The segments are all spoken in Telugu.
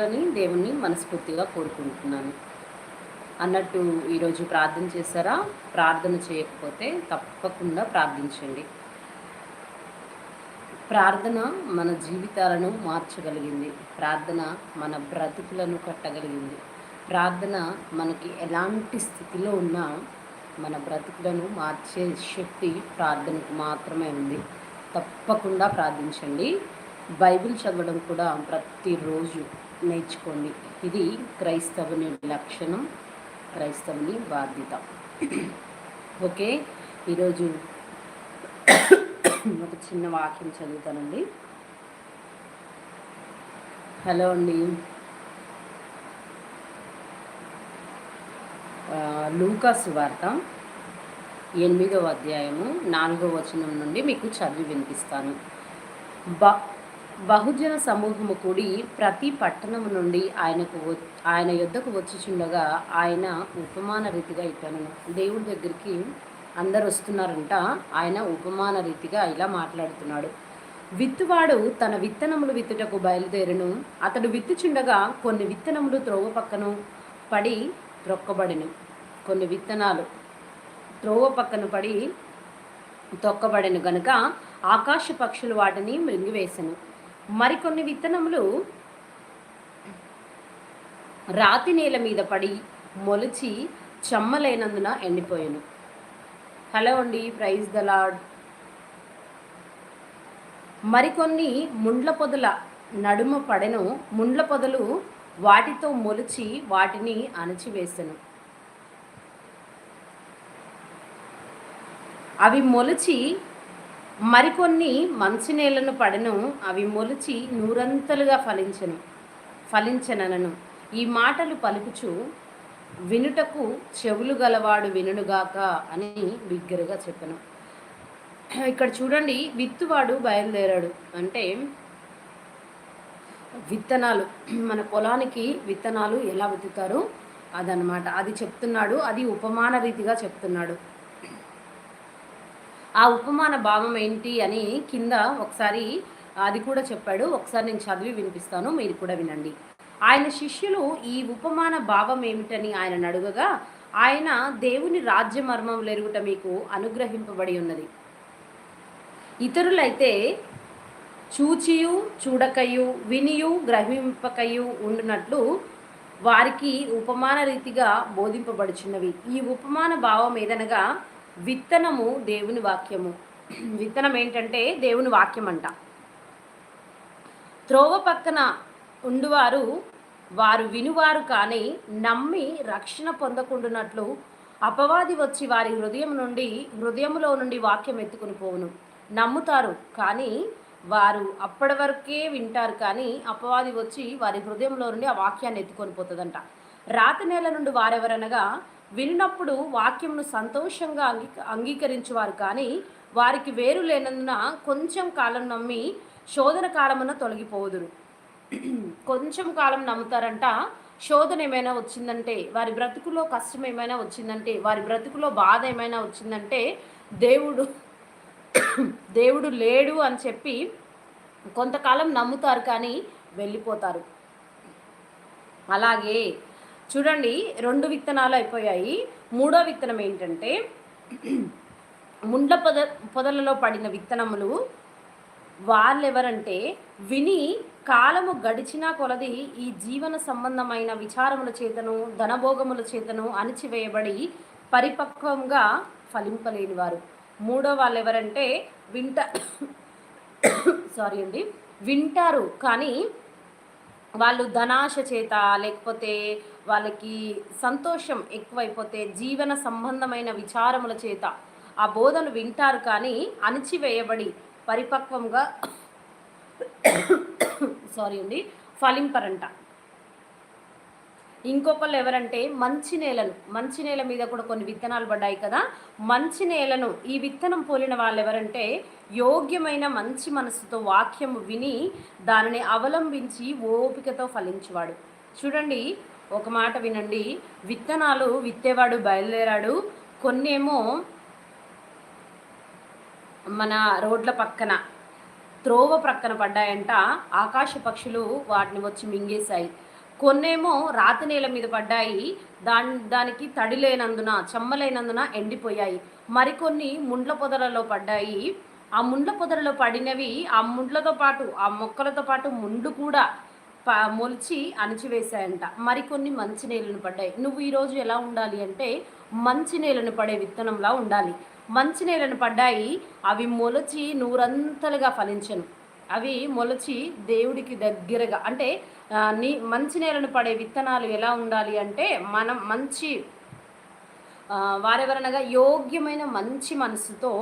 అని దేవుణ్ణి మనస్ఫూర్తిగా కోరుకుంటున్నాను. అన్నట్టు ఈరోజు ప్రార్థన చేశారా? ప్రార్థన చేయకపోతే తప్పకుండా ప్రార్థించండి. ప్రార్థన మన జీవితాలను మార్చగలిగింది. ప్రార్థన మన బ్రతుకులను కట్టగలిగింది. ప్రార్థన మనకి ఎలాంటి స్థితిలో ఉన్నా మన బ్రతుకులను మార్చే శక్తి ప్రార్థనకు మాత్రమే ఉంది. తప్పకుండా ప్రార్థించండి. బైబిల్ చదవడం కూడా ప్రతిరోజు నేర్చుకోండి. ఇది క్రైస్తవుని లక్షణం క్రైస్తవుని బాధ్యత. ఓకే ఈరోజు ఒక చిన్న వాక్యం చదువుతానండి. హలో అండి. లూకాసు వార్త ఎనిమిదవ అధ్యాయము నాలుగవ వచనం నుండి మీకు చదివి వినిపిస్తాను. బ బహుజన సమూహము కూడి ప్రతి పట్టణము నుండి ఆయనకు వ- ఆయన యుద్ధకు వచ్చిచుండగా ఆయన ఉపమాన రీతిగా ఇట్టను దేవుడి దగ్గరికి అందరు వస్తున్నారంట. ఆయన ఉపమాన రీతిగా ఇలా మాట్లాడుతున్నాడు. విత్తువాడు తన విత్తనములు విత్తుటకు బయలుదేరును. అతడు విత్తుచుండగా కొన్ని విత్తనములు త్రోవ పక్కను పడి త్రొక్కబడిను కొన్ని విత్తనాలు త్రోవ పక్కన పడి తొక్కబడెను గనుక ఆకాశ పక్షులు వాటిని మృంగివేశను మరికొన్ని విత్తనములు రాతి నేల మీద పడి మొలిచి చెమ్మలేనందున ఎండిపోయాను. హలో అండి ప్రైజ్ ద మరికొన్ని ముండ్ల పొదల నడుమ పడెను. ముండ్ల పొదలు వాటితో మొలిచి వాటిని అణచివేసెను. అవి మొలిచి మరికొన్ని మంచినీళ్ళను పడను అవి మొలిచి నూరంతలుగా ఫలించను ఫలించనను ఈ మాటలు పలుకుచు వినుటకు చెవులు గలవాడు వినుగాక అని బిగ్గరగా చెప్పను. ఇక్కడ చూడండి విత్తువాడు బయలుదేరాడు. అంటే విత్తనాలు మన పొలానికి విత్తనాలు ఎలా విత్తుతారు అదనమాట అది చెప్తున్నాడు అది ఉపమాన రీతిగా చెప్తున్నాడు. ఆ ఉపమాన భావం ఏంటి అని కింద ఒకసారి అది కూడా చెప్పాడు. ఒకసారి నేను చదివి వినిపిస్తాను. మీరు కూడా వినండి. ఆయన శిష్యులు ఈ ఉపమాన భావం ఏమిటని ఆయన అడుగగా ఆయన దేవుని రాజ్య మర్మం ఎరుగుట మీకు అనుగ్రహింపబడి ఉన్నది. ఇతరులైతే చూచియు చూడకయు వినియు గ్రహింపకయు ఉండునట్లు వారికి ఉపమాన రీతిగా బోధింపబడుచున్నవి. ఈ ఉపమాన భావం ఏదనగా విత్తనము దేవుని వాక్యము. విత్తనం ఏంటంటే దేవుని వాక్యం అంట త్రోవ పక్కన ఉండువారు వారు వినువారు కానీ నమ్మి రక్షణ పొందకుండునట్లు అపవాది వచ్చి వారి హృదయం నుండి హృదయములో నుండి వాక్యం ఎత్తుకుని పోవును. నమ్ముతారు కానీ వారు అప్పటి వరకే వింటారు కానీ అపవాది వచ్చి వారి హృదయంలో నుండి ఆ వాక్యాన్ని ఎత్తుకొని పోతుందంట. రాతి నేల నుండి వారెవరనగా వినినప్పుడు వాక్యంను సంతోషంగా అంగీ అంగీకరించేవారు కానీ వారికి వేరు లేనందున కొంచెం కాలం నమ్మి శోధన కాలమున తొలగిపోదురు. కొంచెం కాలం నమ్ముతారంట శోధన ఏమైనా వచ్చిందంటే వారి బ్రతుకులో కష్టం ఏమైనా వచ్చిందంటే వారి బ్రతుకులో బాధ ఏమైనా వచ్చిందంటే దేవుడు దేవుడు లేడు అని చెప్పి కొంతకాలం నమ్ముతారు కానీ వెళ్ళిపోతారు. అలాగే చూడండి రెండు విత్తనాలు అయిపోయాయి. మూడో విత్తనం ఏంటంటే ముండ్ల పొద పొదలలో పడిన విత్తనములు వాళ్ళు ఎవరంటే విని కాలము గడిచినా కొలది ఈ జీవన సంబంధమైన విచారముల చేతను ధనభోగముల చేతను అణిచివేయబడి పరిపక్వంగా ఫలింపలేని వారు మూడో వాళ్ళు ఎవరంటే వింట సారీ అండి వింటారు. కానీ వాళ్ళు ధనాశ చేత లేకపోతే వాళ్ళకి సంతోషం ఎక్కువైపోతే జీవన సంబంధమైన విచారముల చేత ఆ బోధను వింటారు కానీ అణిచివేయబడి పరిపక్వంగా సారీ అండి ఫలింపరంట. ఇంకొకళ్ళు ఎవరంటే మంచి నేలను. మంచి నేల మీద కూడా కొన్ని విత్తనాలు పడ్డాయి కదా. మంచి నేలను ఈ విత్తనం పోలిన వాళ్ళు ఎవరంటే యోగ్యమైన మంచి మనసుతో వాక్యం విని దానిని అవలంబించి ఓపికతో ఫలించేవాడు. చూడండి ఒక మాట వినండి. విత్తనాలు విత్తేవాడు బయలుదేరాడు. కొన్నేమో మన రోడ్ల పక్కన త్రోవ ప్రక్కన పడ్డాయంట. ఆకాశ పక్షులు వాటిని వచ్చి మింగేశాయి. కొన్నేమో రాతి నేల మీద పడ్డాయి. దాని దానికి తడి లేనందున చెమ్మలేనందున ఎండిపోయాయి. మరికొన్ని ముండ్ల పొదలలో పడ్డాయి. ఆ ముండ్ల పొదలలో పడినవి ఆ ముండ్లతో పాటు ఆ మొక్కలతో పాటు ముండు కూడా మొలిచి అణిచివేశాయంట. మరికొన్ని మంచి నేలను పడ్డాయి. నువ్వు ఈరోజు ఎలా ఉండాలి అంటే మంచి నేలను పడే విత్తనంలా ఉండాలి. మంచి నేలను పడ్డాయి అవి మొలచి నూరంతలుగా ఫలించను. అవి మొలచి దేవుడికి దగ్గరగా అంటే నీ మంచి నేలను పడే విత్తనాలు ఎలా ఉండాలి అంటే మనం మంచి వారెవరనగా యోగ్యమైన మంచి మనసుతో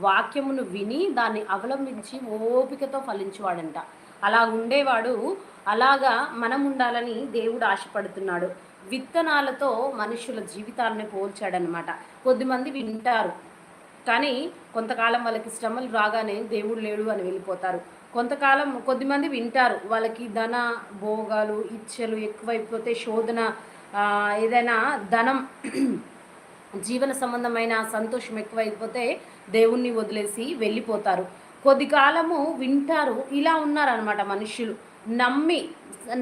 వాక్యమును విని దాన్ని అవలంబించి ఓపికతో ఫలించేవాడంట. అలా ఉండేవాడు. అలాగా మనం ఉండాలని దేవుడు ఆశపడుతున్నాడు. విత్తనాలతో మనుషుల జీవితాన్ని పోల్చాడనమాట కొద్దిమంది వింటారు. కానీ కొంతకాలం వాళ్ళకి శ్రమలు రాగానే దేవుడు లేడు అని వెళ్ళిపోతారు. కొంతకాలం కొద్దిమంది వింటారు. వాళ్ళకి ధన భోగాలు ఇచ్చలు ఎక్కువైపోతే శోధన ఏదైనా ధనం జీవన సంబంధమైన సంతోషం ఎక్కువైపోతే దేవుణ్ణి వదిలేసి వెళ్ళిపోతారు. కొద్ది కాలము వింటారు. ఇలా ఉన్నారనమాట మనుషులు నమ్మి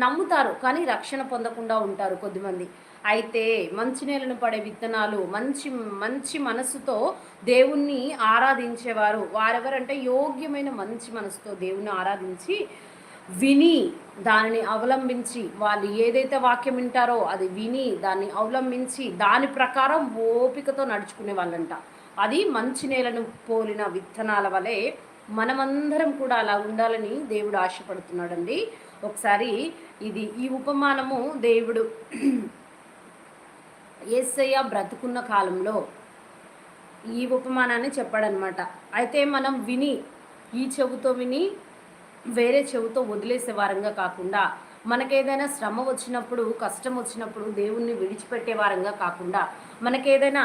నమ్ముతారు కానీ రక్షణ పొందకుండా ఉంటారు కొద్దిమంది. అయితే మంచి నేలను పడే విత్తనాలు మంచి మంచి మనసుతో దేవుణ్ణి ఆరాధించేవారు. వారెవరంటే యోగ్యమైన మంచి మనసుతో దేవుణ్ణి ఆరాధించి విని దానిని అవలంబించి వాళ్ళు ఏదైతే వాక్యం వింటారో అది విని దాన్ని అవలంబించి దాని ప్రకారం ఓపికతో నడుచుకునే వాళ్ళంట. అది మంచి నేలను పోలిన విత్తనాల వలె మనమందరం కూడా అలా ఉండాలని దేవుడు ఆశపడుతున్నాడండి. ఒకసారి ఇది ఈ ఉపమానము దేవుడు ఏసయ్య బ్రతుకున్న కాలంలో ఈ ఉపమానాన్ని చెప్పాడనమాట. అయితే మనం విని ఈ చెవుతో విని వేరే చెవుతో వదిలేసే వారంగా కాకుండా మనకేదైనా శ్రమ వచ్చినప్పుడు కష్టం వచ్చినప్పుడు దేవుణ్ణి విడిచిపెట్టే వారంగా కాకుండా మనకేదైనా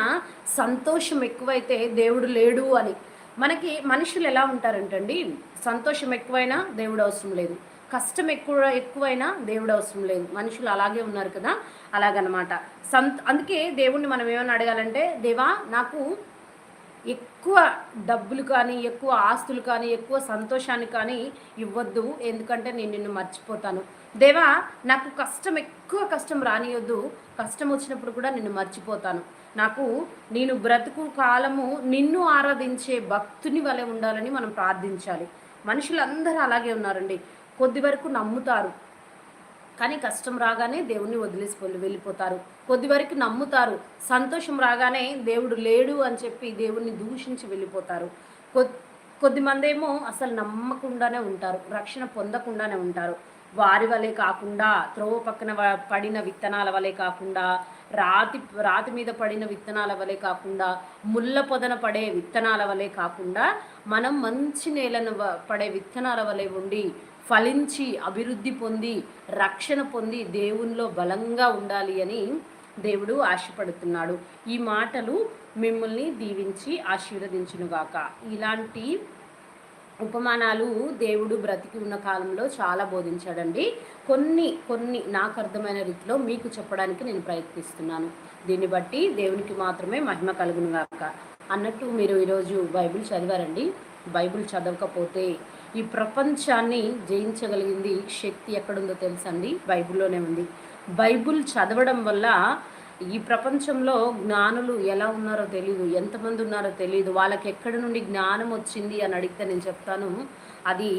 సంతోషం ఎక్కువైతే దేవుడు లేడు అని మనకి మనుషులు ఎలా ఉంటారంటండి? సంతోషం ఎక్కువైనా దేవుడు అవసరం లేదు. కష్టం ఎక్కువ ఎక్కువైనా దేవుడు అవసరం లేదు. మనుషులు అలాగే ఉన్నారు కదా? అలాగనమాట. సంత అందుకే దేవుణ్ణి మనం ఏమైనా అడగాలంటే దేవా నాకు ఎక్కువ డబ్బులు కానీ ఎక్కువ ఆస్తులు కానీ ఎక్కువ సంతోషాన్ని కానీ ఇవ్వద్దు. ఎందుకంటే నేను నిన్ను మర్చిపోతాను. దేవా నాకు కష్టం ఎక్కువ కష్టం రానియొద్దు. కష్టం వచ్చినప్పుడు కూడా నిన్ను మర్చిపోతాను. నాకు నేను బ్రతుకు కాలము నిన్ను ఆరాధించే భక్తుని వలె ఉండాలని మనం ప్రార్థించాలి. మనుషులందరూ అలాగే ఉన్నారండి. కొద్ది వరకు నమ్ముతారు. కానీ కష్టం రాగానే దేవుణ్ణి వదిలేసి వెళ్ళి- వెళ్ళిపోతారు. కొద్ది వరకు నమ్ముతారు. సంతోషం రాగానే దేవుడు లేడు అని చెప్పి దేవుణ్ణి దూషించి వెళ్ళిపోతారు. కొద్దిమంది ఏమో అసలు నమ్మకుండానే ఉంటారు. రక్షణ పొందకుండానే ఉంటారు. వారి వలె కాకుండా త్రోవ పక్కన వ- పడిన విత్తనాల వలె కాకుండా రాతి రాతి మీద పడిన విత్తనాల వలె కాకుండా ముళ్ళ పొదన పడే విత్తనాల వలె కాకుండా మనం మంచి నేలను వ- పడే విత్తనాల వలె ఉండి ఫలించి అభివృద్ధి పొంది రక్షణ పొంది దేవునిలో బలంగా ఉండాలి అని దేవుడు ఆశపడుతున్నాడు. ఈ మాటలు మిమ్మల్ని దీవించి ఆశీర్వదించునుగాక. ఇలాంటి ఉపమానాలు దేవుడు బ్రతికి ఉన్న కాలంలో చాలా బోధించాడండి. కొన్ని కొన్ని నాకు అర్థమైన రీతిలో మీకు చెప్పడానికి నేను ప్రయత్నిస్తున్నాను. దీన్ని బట్టి దేవునికి మాత్రమే మహిమ కలుగునుగాక. అన్నట్టు మీరు ఈరోజు బైబిల్ చదివారండి. బైబిల్ చదవకపోతే ఈ ప్రపంచాన్ని జయించగలిగింది శక్తి ఎక్కడుందో తెలుసండి? బైబిల్లోనే ఉంది. బైబిల్ చదవడం వల్ల ఈ ప్రపంచంలో జ్ఞానులు ఎలా ఉన్నారో తెలియదు ఎంతమంది ఉన్నారో తెలియదు వాళ్ళకి ఎక్కడి నుండి జ్ఞానం వచ్చింది అని అడిగితే నేను చెప్తాను. అది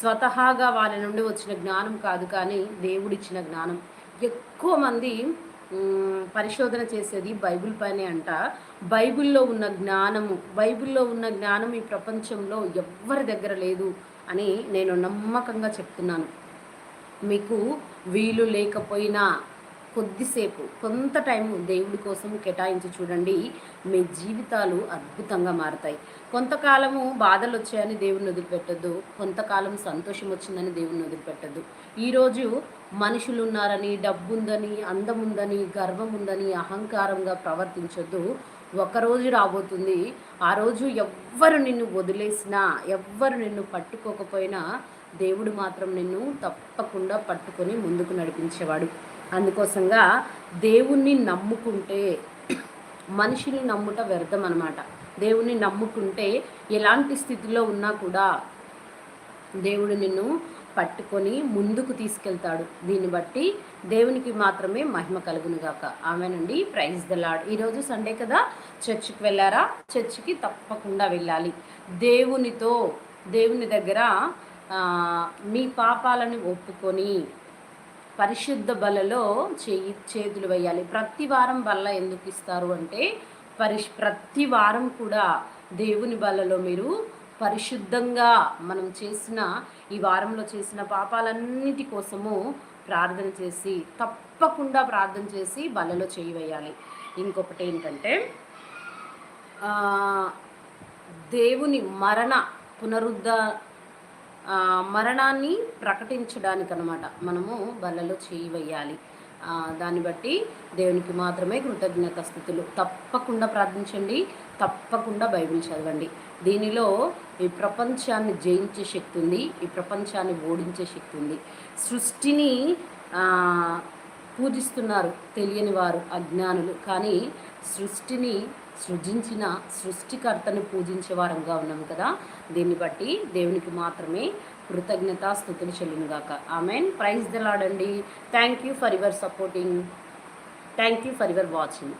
స్వతహాగా వాళ్ళ నుండి వచ్చిన జ్ఞానం కాదు కానీ దేవుడిచ్చిన జ్ఞానం. ఎక్కువ మంది పరిశోధన చేసేది బైబిల్ పైనే అంట. బైబిల్లో ఉన్న జ్ఞానము బైబిల్లో ఉన్న జ్ఞానం ఈ ప్రపంచంలో ఎవ్వరి దగ్గర లేదు అని నేను నమ్మకంగా చెప్తున్నాను. మీకు వీలు లేకపోయినా కొద్దిసేపు కొంత టైం దేవుడి కోసం కేటాయించి చూడండి. మీ జీవితాలు అద్భుతంగా మారుతాయి. కొంతకాలము బాధలు వచ్చాయని దేవుని వదిలిపెట్టద్దు. కొంతకాలం సంతోషం వచ్చిందని దేవుని వదిలిపెట్టద్దు. ఈరోజు మనుషులు ఉన్నారని డబ్బు ఉందని అందం ఉందని గర్వం ఉందని అహంకారంగా ప్రవర్తించొద్దు. ఒకరోజు రాబోతుంది. ఆ రోజు ఎవ్వరు నిన్ను వదిలేసినా ఎవ్వరు నిన్ను పట్టుకోకపోయినా దేవుడు మాత్రం నిన్ను తప్పకుండా పట్టుకొని ముందుకు నడిపించేవాడు. అందుకోసంగా దేవుణ్ణి నమ్ముకుంటే మనిషిని నమ్ముట వ్యర్థం అనమాట దేవుణ్ణి నమ్ముకుంటే ఎలాంటి స్థితిలో ఉన్నా కూడా దేవుడు నిన్ను పట్టుకొని ముందుకు తీసుకెళ్తాడు. దీన్ని బట్టి దేవునికి మాత్రమే మహిమ కలుగును గాక. ఆమెనండి. ప్రైజ్ ద లాడ్ ఈరోజు సండే కదా? చర్చికి వెళ్ళారా? చర్చికి తప్పకుండా వెళ్ళాలి. దేవునితో దేవుని దగ్గర మీ పాపాలను ఒప్పుకొని పరిశుద్ధ బలలో చేయి చేతులు వేయాలి. ప్రతి వారం బల్ల ఎందుకు ఇస్తారు అంటే పరిష్ ప్రతి వారం కూడా దేవుని బలలో మీరు పరిశుద్ధంగా మనం చేసిన ఈ వారంలో చేసిన పాపాలన్నిటి కోసము ప్రార్థన చేసి తప్పకుండా ప్రార్థన చేసి బలలో చేయి వేయాలి. ఇంకొకటి ఏంటంటే దేవుని మరణ పునరుద్ధ మరణాన్ని ప్రకటించడానికి అనమాట మనము బలలో చేయి వేయాలి. దాన్ని బట్టి దేవునికి మాత్రమే కృతజ్ఞత స్థితులు. తప్పకుండా ప్రార్థించండి. తప్పకుండా బైబిల్ చదవండి. దీనిలో ఈ ప్రపంచాన్ని జయించే శక్తి ఉంది. ఈ ప్రపంచాన్ని ఓడించే శక్తి ఉంది. సృష్టిని పూజిస్తున్నారు తెలియని వారు అజ్ఞానులు. కానీ సృష్టిని సృజించిన సృష్టికర్తను పూజించే వారంగా ఉన్నాం కదా. దీన్ని బట్టి దేవునికి మాత్రమే కృతజ్ఞత స్థుతులు చెల్లినగాక. Amen praise దలాడండి thank you for your supporting thank you for your watching